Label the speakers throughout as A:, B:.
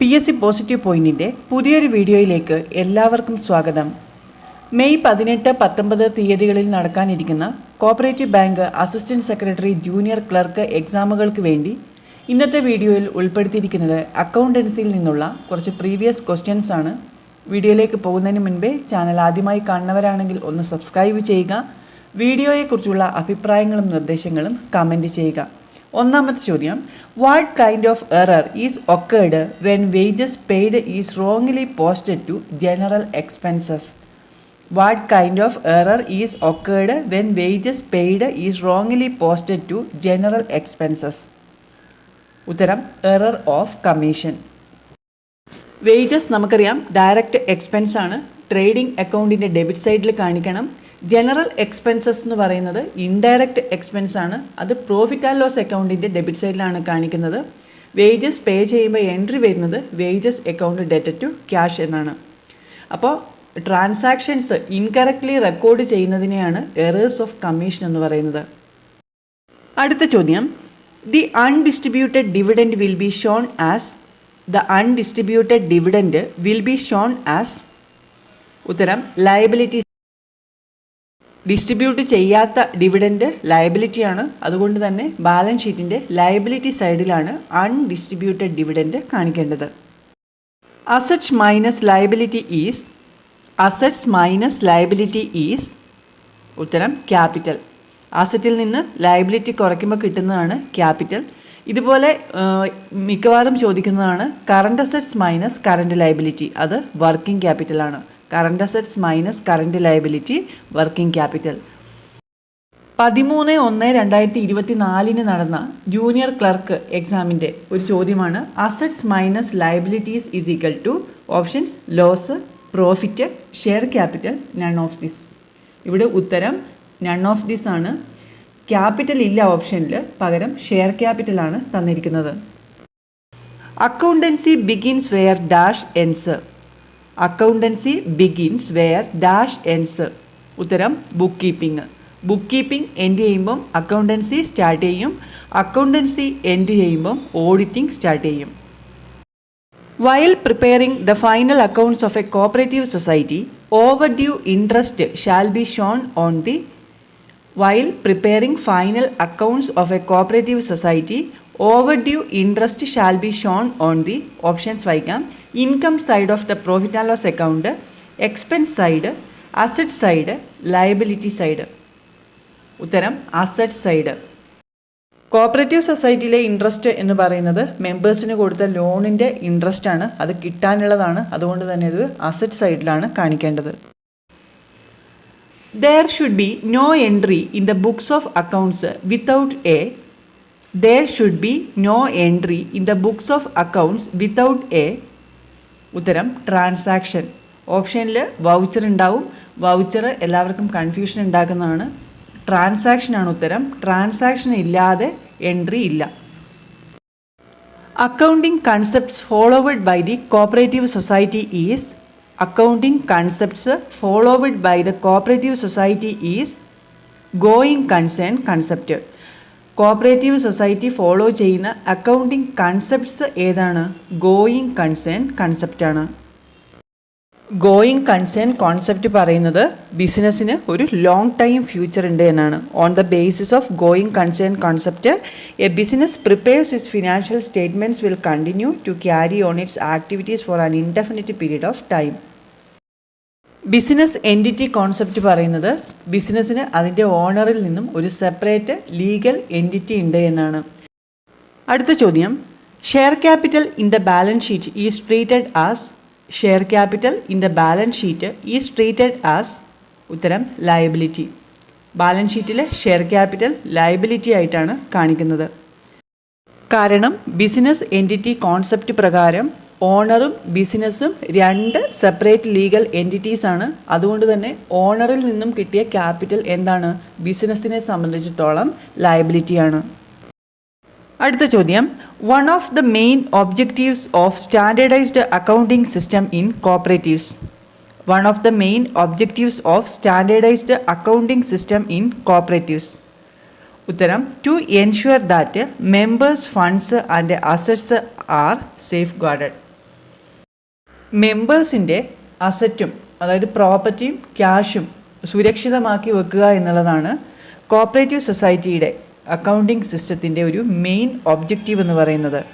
A: P S C positive പോയിന്റിന്റെ പുതിയൊരു വീഡിയോയിലേക്ക് എല്ലാവർക്കും സ്വാഗതം. മെയ് പതിനെട്ട് പത്തൊമ്പത് തീയതികളിൽ നടക്കാനിരിക്കുന്ന cooperative bank assistant secretary junior clerk എക്സാമുകൾക്ക് വേണ്ടി ഇന്നത്തെ വീഡിയോയിൽ ഉൾപ്പെടുത്തിയിരിക്കുന്നത് അക്കൗണ്ടൻസിയിൽ നിന്നുള്ള കുറച്ച് പ്രീവിയസ് ക്വസ്റ്റ്യൻസ് ആണ്. വീഡിയോയിലേക്ക് പോകുന്നതിന് മുൻപേ ചാനൽ ആദ്യമായി കാണുന്നവരാണെങ്കിൽ ഒന്ന് സബ്സ്ക്രൈബ് ചെയ്യുക. വീഡിയോയെക്കുറിച്ചുള്ള അഭിപ്രായങ്ങളും നിർദ്ദേശങ്ങളും കമന്റ് ചെയ്യുക. ഒന്നാമത്തെ ചോദ്യം what kind of error is occurred when wages paid is wrongly posted to general expenses what kind of error is occurred when wages paid is wrongly posted to general expenses ഉത്തരം error of commission wages നമുക്കറിയാം direct expense ആണ്. Trading അക്കൗണ്ടിന്റെ debit സൈഡിൽ കാണിക്കണം. General expenses എന്ന് പറയുന്നത് indirect expense ആണ്. അത് പ്രോഫിറ്റ് ആൻഡ് ലോസ് അക്കൗണ്ടിന്റെ ഡെബിറ്റ് സൈഡിലാണ് കാണിക്കുന്നത്. വേജസ് പേ ചെയ്യുമ്പോൾ എൻട്രി വരുന്നത് wages account debt to cash എന്നാണ്. അപ്പോൾ ട്രാൻസാക്ഷൻസ് ഇൻകറക്റ്റ്ലി റെക്കോർഡ് ചെയ്യുന്നതിനെയാണ് എറേഴ്സ് ഓഫ് കമ്മീഷൻ എന്ന് പറയുന്നത്. അടുത്ത ചോദ്യം. The undistributed dividend will be shown as the undistributed dividend will be shown as ഉത്തരം ലയബിലിറ്റി ഡിസ്ട്രിബ്യൂട്ട് ചെയ്യാത്ത ഡിവിഡൻഡ് ലയബിലിറ്റിയാണ്. അതുകൊണ്ട് തന്നെ ബാലൻസ് ഷീറ്റിന്റെ ലയബിലിറ്റി സൈഡിലാണ് അൺഡിസ്ട്രിബ്യൂട്ടഡ് ഡിവിഡൻഡ് കാണിക്കേണ്ടത്. Assets minus liability is assets minus liability is ഉത്തരം ക്യാപിറ്റൽ. അസറ്റിൽ നിന്ന് ലയബിലിറ്റി കുറയ്ക്കുമ്പോൾ കിട്ടുന്നതാണ് ക്യാപിറ്റൽ. ഇതുപോലെ മിക്കവാറും ചോദിക്കുന്നതാണ് current assets minus current liability. അത് വർക്കിംഗ് ക്യാപിറ്റലാണ്. Current assets minus current liability working capital പതിമൂന്ന് ഒന്ന് രണ്ടായിരത്തി ഇരുപത്തി നാലിന് നടന്ന ജൂനിയർ ക്ലർക്ക് എക്സാമിന്റെ ഒരു ചോദ്യമാണ് assets minus liabilities is equal to options loss profit share capital none of this ഇവിടെ ഉത്തരം നൺ ഓഫ് ദിസ് ആണ്. ക്യാപിറ്റൽ ഇല്ല ഓപ്ഷനിൽ പകരം ഷെയർ ക്യാപിറ്റൽ ആണ് തന്നിരിക്കുന്നത്. Accountancy begins where dash ends accountancy begins where dash ends ഉത്തരം bookkeeping bookkeeping end ചെയ്യുമ്പം അക്കൗണ്ടൻസി സ്റ്റാർട്ട് ചെയ്യും. അക്കൗണ്ടൻസി എൻഡ് ചെയ്യുമ്പം ഓഡിറ്റിംഗ് സ്റ്റാർട്ട് ചെയ്യും. While preparing the final accounts of a cooperative society overdue interest shall be shown on the while preparing final accounts of a cooperative society overdue interest shall be shown on the options വായിക്കാം income side of the profit and loss account expense side asset side liability side ഉത്തരം asset side cooperative സൊസൈറ്റിയിലെ interest എന്ന് പറയുന്നത് മെമ്പേഴ്സിന് കൊടുത്ത ലോണിന്റെ interest ആണ്. അത് കിട്ടാനുള്ളതാണ്. അതുകൊണ്ട് തന്നെ ഇത് അസറ്റ് സൈഡിലാണ് കാണിക്കേണ്ടത്. There should be no entry in the books of accounts without a there should be no entry in the books of accounts without a ഉത്തരം ട്രാൻസാക്ഷൻ ഓപ്ഷനിൽ വൗച്ചർ ഉണ്ടാവും. വൗച്ചർ എല്ലാവർക്കും കൺഫ്യൂഷൻ ഉണ്ടാക്കുന്നതാണ്. ട്രാൻസാക്ഷനാണ് ഉത്തരം. ട്രാൻസാക്ഷൻ ഇല്ലാതെ എൻട്രി ഇല്ല. Accounting concepts followed by the cooperative society is accounting concepts followed by the cooperative society is going concern concept cooperative society follow ചെയ്യുന്ന അക്കൗണ്ടിംഗ് കൺസെപ്റ്റ്സ് ഏതാണ്? ഗോയിങ് കൺസേൺ കൺസെപ്റ്റാണ്. ഗോയിങ് കൺസേൺ കോൺസെപ്റ്റ് പറയുന്നത് ബിസിനസ്സിന് ഒരു long time future ഉണ്ട് എന്നാണ്. On the basis of going concern concept a business prepares its financial statements will continue to carry on its activities for an indefinite period of time business entity concept പറയുന്നത് ബിസിനസ്സിന് അതിന്റെ ഓണറിൽ നിന്നും ഒരു separate legal entity ഉണ്ട് എന്നാണ്. അടുത്ത ചോദ്യം. Share capital in the balance sheet is treated as share capital in the balance sheet is treated as ഉത്തരം ലയബിലിറ്റി ബാലൻസ് ഷീറ്റിലെ ഷെയർ ക്യാപിറ്റൽ ലയബിലിറ്റി ആയിട്ടാണ് കാണിക്കുന്നത്. കാരണം ബിസിനസ് എന്റിറ്റി കോൺസെപ്റ്റ് പ്രകാരം ഓണറും ബിസിനസ്സും രണ്ട് സെപ്പറേറ്റ് ലീഗൽ എന്റിറ്റീസ് ആണ്. അതുകൊണ്ട് തന്നെ ഓണറിൽ നിന്നും കിട്ടിയ ക്യാപിറ്റൽ എന്താണ്? ബിസിനസ്സിനെ സംബന്ധിച്ചിടത്തോളം ലയബിലിറ്റിയാണ് അടുത്ത ചോദ്യം. One of the main objectives of standardised accounting system in cooperatives one of the main objectives of standardised accounting system in cooperatives ഉത്തരം to ensure that members funds and assets are safeguarded മെമ്പേഴ്സിന്റെ അസറ്റും അതായത് പ്രോപ്പർട്ടിയും ക്യാഷും സുരക്ഷിതമാക്കി വെക്കുക എന്നുള്ളതാണ് cooperative സൊസൈറ്റിയുടെ accounting സിസ്റ്റത്തിന്റെ ഒരു മെയിൻ ഒബ്ജക്റ്റീവ് എന്ന് പറയുന്നത്.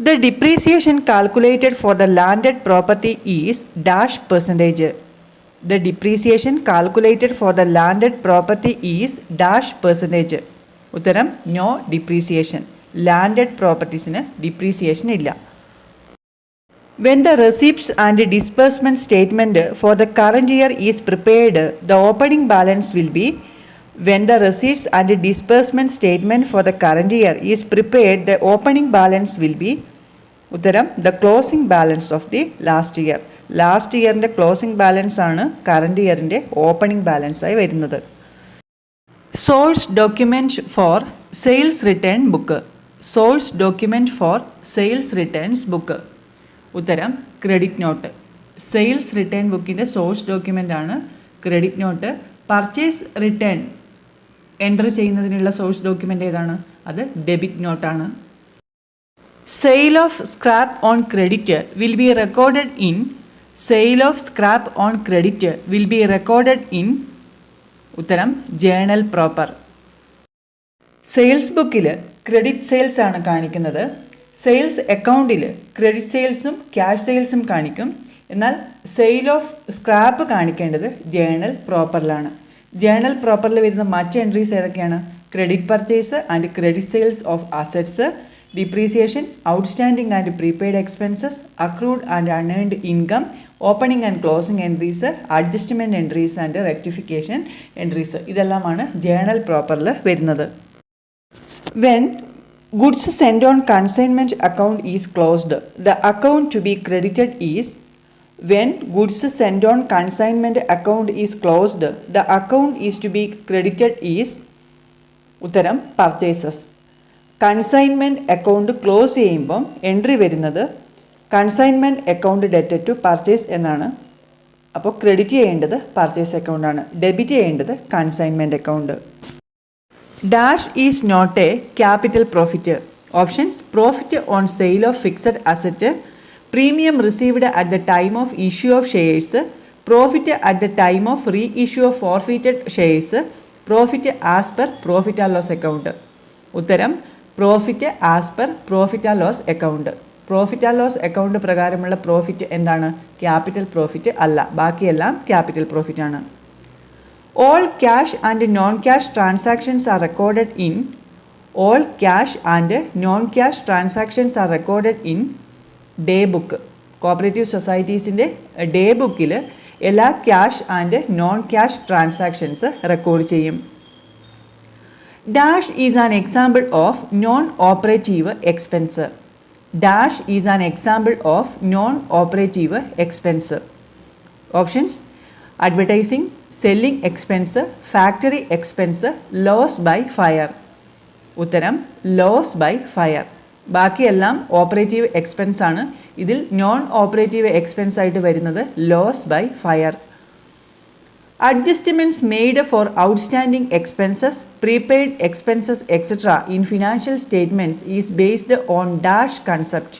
A: The depreciation calculated for the landed property is dash percentage the depreciation calculated for the landed property is dash percentage ഉത്തരം നോ ഡിപ്രീസിയേഷൻ ലാൻഡഡ് പ്രോപ്പർട്ടീസിന് ഡിപ്രീസിയേഷൻ ഇല്ല. When the receipts and disbursement statement for the current year is prepared, the opening balance will be when the receipts and disbursement statement for the current year is prepared, the opening balance will be ഉത്തരം the closing balance of the last year last ഇയറിന്റെ closing balance ആണ് current ഇയറിന്റെ opening balance ആയി വരുന്നത് source document for sales return book source document for sales returns book ഉത്തരം credit note sales return ബുക്കിന്റെ source document ആണ് credit note purchase return enter ചെയ്യുന്നതിനുള്ള source document ഏതാണ്? അത് ഡെബിറ്റ് നോട്ടാണ് sale of scrap on credit will be recorded in sale of scrap on credit will be recorded in ഉത്തരം journal proper sales ബുക്കിൽ credit sales ആണ് കാണിക്കുന്നത്. Sales അക്കൗണ്ടിൽ credit സെയിൽസും cash സെയിൽസും കാണിക്കും. എന്നാൽ സെയിൽ ഓഫ് സ്ക്രാപ്പ് കാണിക്കേണ്ടത് ജേണൽ പ്രോപ്പറിലാണ് ജേണൽ പ്രോപ്പറിൽ വരുന്ന മറ്റ് എൻട്രീസ് ഏതൊക്കെയാണ്? Credit purchase and credit sales of assets depreciation outstanding and prepaid expenses accrued and unearned income opening and closing entries adjustment entries and rectification entries ഇതെല്ലാമാണ് journal പ്രോപ്പറിൽ വരുന്നത്. When goods send on consignment account is closed the account to be credited is when goods send on consignment account is closed the account is to be credited is ഉത്തരം purchases consignment account close ചെയ്യുമ്പം entry വരുന്നത് consignment account debt to purchase എന്നാണ്. അപ്പോൾ credit ചെയ്യേണ്ടത് purchase അക്കൗണ്ടാണ് debit ചെയ്യേണ്ടത് consignment account dash is not a capital profit options profit on sale of fixed asset premium received at the time of issue of shares profit at the time of reissue of forfeited shares profit as per profit and loss account ഉത്തരം profit as per profit and loss account profit and loss account പ്രകാരമുള്ള profit എന്താണ്? Capital profit അല്ല. ബാക്കിയെല്ലാം capital profit ആണ്. And non cash transactions are recorded in all cash and non cash transactions are recorded in day book cooperative സൊസൈറ്റീസിന്റെ day ബുക്കിൽ എല്ലാ cash and non cash transactions record ചെയ്യും. Dash is an example of non operative expense dash is an example of non operative expense options advertising selling expense factory expense loss by fire ഉത്തരം loss by fire ബാക്കിയെല്ലാം operative expense ആണ്. ഇതിൽ non operative expense ആയിട്ട് വരുന്നത് loss by fire adjustments made for outstanding expenses prepaid expenses etcetera in financial statements is based on dash concept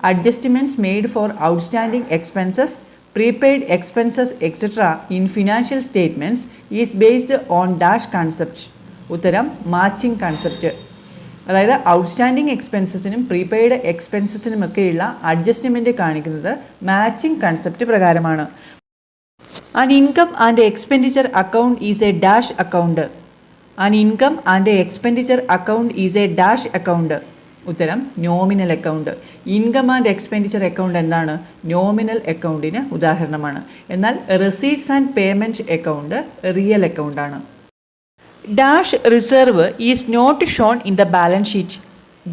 A: adjustments made for outstanding expenses prepaid expenses etcetera in financial statements is based on dash concept ഉത്തരം matching concept അതായത് outstanding എക്സ്പെൻസസിനും prepaid എക്സ്പെൻസസിനുമൊക്കെയുള്ള adjustment കാണിക്കുന്നത് matching concept പ്രകാരമാണ്. An income and expenditure account is a dash account An income and expenditure account is a dash account. ഉത്തരം nominal account income and expenditure account എന്താണ്? Nominal അക്കൗണ്ടിന് ഉദാഹരണമാണ്. എന്നാൽ receipts and payment account real അക്കൗണ്ടാണ് dash reserve is not shown in the balance sheet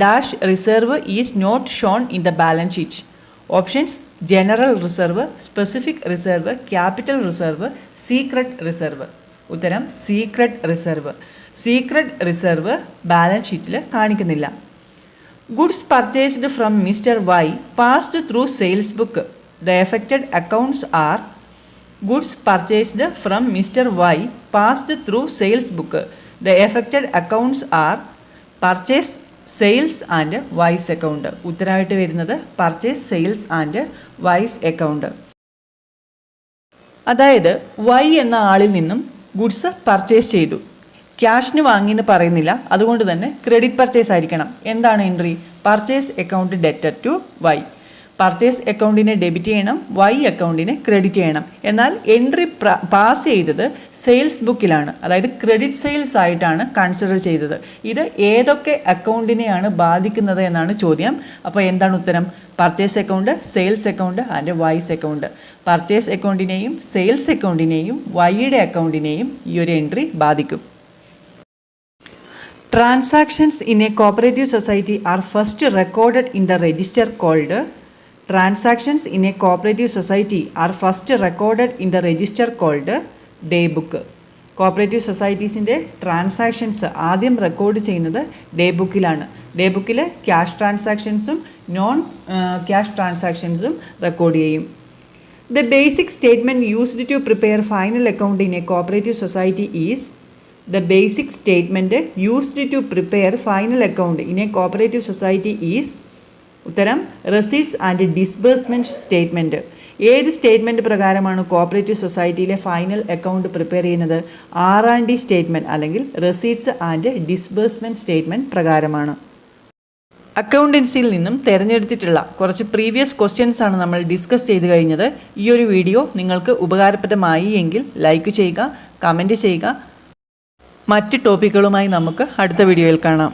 A: dash reserve is not shown in the balance sheet options general reserve specific reserve capital reserve secret reserve ഉത്തരം secret reserve secret reserve balance ഷീറ്റിൽ കാണിക്കുന്നില്ല. Goods purchased from mister Y passed through sales book the affected accounts are goods purchased from mister Y passed through sales book the affected accounts are purchase sales and Y's account ഉത്തരമായിട്ട് വരുന്നത് purchase sales and Y's account അതായത് Y എന്ന ആളിൽ നിന്നും goods purchase ചെയ്തു. ക്യാഷിന് വാങ്ങിയെന്ന് പറയുന്നില്ല. അതുകൊണ്ട് തന്നെ ക്രെഡിറ്റ് പർച്ചേസ് ആയിരിക്കണം. എന്താണ് entry? Purchase account debtor to Y. Purchase അക്കൗണ്ടിനെ ഡെബിറ്റ് ചെയ്യണം. വൈ അക്കൗണ്ടിനെ ക്രെഡിറ്റ് ചെയ്യണം. എന്നാൽ എൻട്രി പാസ് ചെയ്തത് സെയിൽസ് ബുക്കിലാണ്. അതായത് ക്രെഡിറ്റ് സെയിൽസ് ആയിട്ടാണ് കൺസിഡർ ചെയ്തത്. ഇത് ഏതൊക്കെ അക്കൗണ്ടിനെയാണ് ബാധിക്കുന്നത് എന്നാണ് ചോദ്യം. അപ്പോൾ എന്താണ് ഉത്തരം? Purchase account sales account and Y's account. Purchase അക്കൗണ്ടിനെയും സെയിൽസ് അക്കൗണ്ടിനെയും വൈയുടെ അക്കൗണ്ടിനെയും ഈ ഒരു എൻട്രി ബാധിക്കും. Transactions in a cooperative society are first recorded in the register called Transactions in a cooperative society are first recorded in the register called day book. Cooperative societies in the transactions adhyam record chayinudh day book ilana. Day book ila cash transactions um non cash transactions um record yayim. The basic statement used to prepare final account in a cooperative society is the basic statement used to prepare final account in a cooperative society is ഉത്തരം receipts and disbursement statement ഏത് statement പ്രകാരമാണ് cooperative സൊസൈറ്റിയിലെ final account prepare ചെയ്യുന്നത്? R and D statement അല്ലെങ്കിൽ receipts and disbursement statement പ്രകാരമാണ്. അക്കൗണ്ടൻസിയിൽ നിന്നും തിരഞ്ഞെടുത്തിട്ടുള്ള കുറച്ച് പ്രീവിയസ് ക്വസ്റ്റ്യൻസ് ആണ് നമ്മൾ ഡിസ്കസ് ചെയ്ത് കഴിഞ്ഞത്. ഈ ഒരു വീഡിയോ നിങ്ങൾക്ക് ഉപകാരപ്രദമായി എങ്കിൽ ലൈക്ക് ചെയ്യുക കമന്റ് ചെയ്യുക മറ്റ് ടോപ്പിക്കുകളുമായി നമുക്ക് അടുത്ത വീഡിയോയിൽ കാണാം.